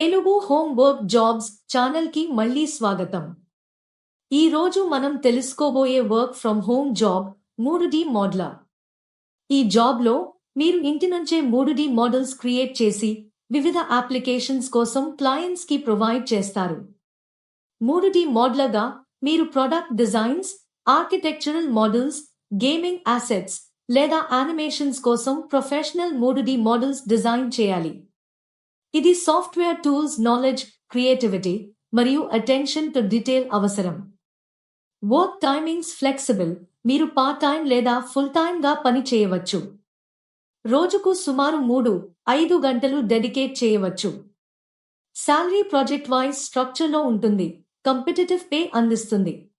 Telugu home work jobs ఛానల్కి మళ్ళీ స్వాగతం. ఈ రోజు మనం తెలుసుకోబోయే వర్క్ ఫ్రమ్ హోమ్ జాబ్ మూడు డి మోడ్ల. ఈ జాబ్లో మీరు ఇంటి నుంచే మూడు డి మోడల్స్ క్రియేట్ చేసి వివిధ అప్లికేషన్స్ కోసం క్లయింట్స్కి ప్రొవైడ్ చేస్తారు. మూడు డి మోడ్లగా మీరు product designs architectural models gaming assets లేదా యానిమేషన్స్ కోసం ప్రొఫెషనల్ మూడు డి మోడల్స్ డిజైన్ చేయాలి. ఇది సాఫ్ట్వేర్ టూల్స్ నాలెడ్జ్ క్రియేటివిటీ మరియు అటెన్షన్ టు డీటెయిల్ అవసరం. Work timings flexible. మీరు పార్ట్ టైం లేదా ఫుల్ టైంగా పని చేయవచ్చు. రోజుకు సుమారు మూడు ఐదు గంటలు డెడికేట్ చేయవచ్చు. శాలరీ ప్రాజెక్ట్ వైజ్ స్ట్రక్చర్లో ఉంటుంది. కంపిటేటివ్ పే అందిస్తుంది.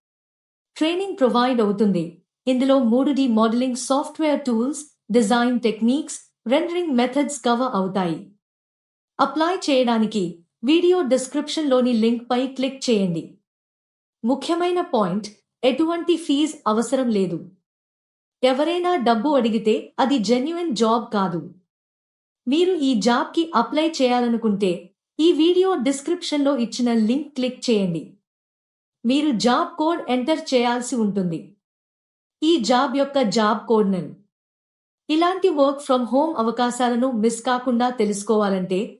ట్రైనింగ్ ప్రొవైడ్ అవుతుంది. ఇందులో మూడు D modelling software tools design techniques rendering methods cover అవుతాయి. అప్లై చేయడానికి వీడియో డిస్క్రిప్షన్లోని లింక్ పై క్లిక్ చేయండి. ముఖ్యమైన పాయింట్ ఎటువంటి ఫీజ్ అవసరం లేదు. ఎవరైనా డబ్బు అడిగితే అది జెన్యున్ జాబ్ కాదు. మీరు ఈ జాబ్కి అప్లై చేయాలనుకుంటే ఈ వీడియో డిస్క్రిప్షన్లో ఇచ్చిన లింక్ క్లిక్ చేయండి. మీరు జాబ్ కోడ్ ఎంటర్ చేయాల్సి ఉంటుంది. ఈ జాబ్ యొక్క జాబ్ కోడ్ నన్. ఇలాంటి వర్క్ ఫ్రమ్ హోమ్ అవకాశాలను మిస్ కాకుండా తెలుసుకోవాలంటే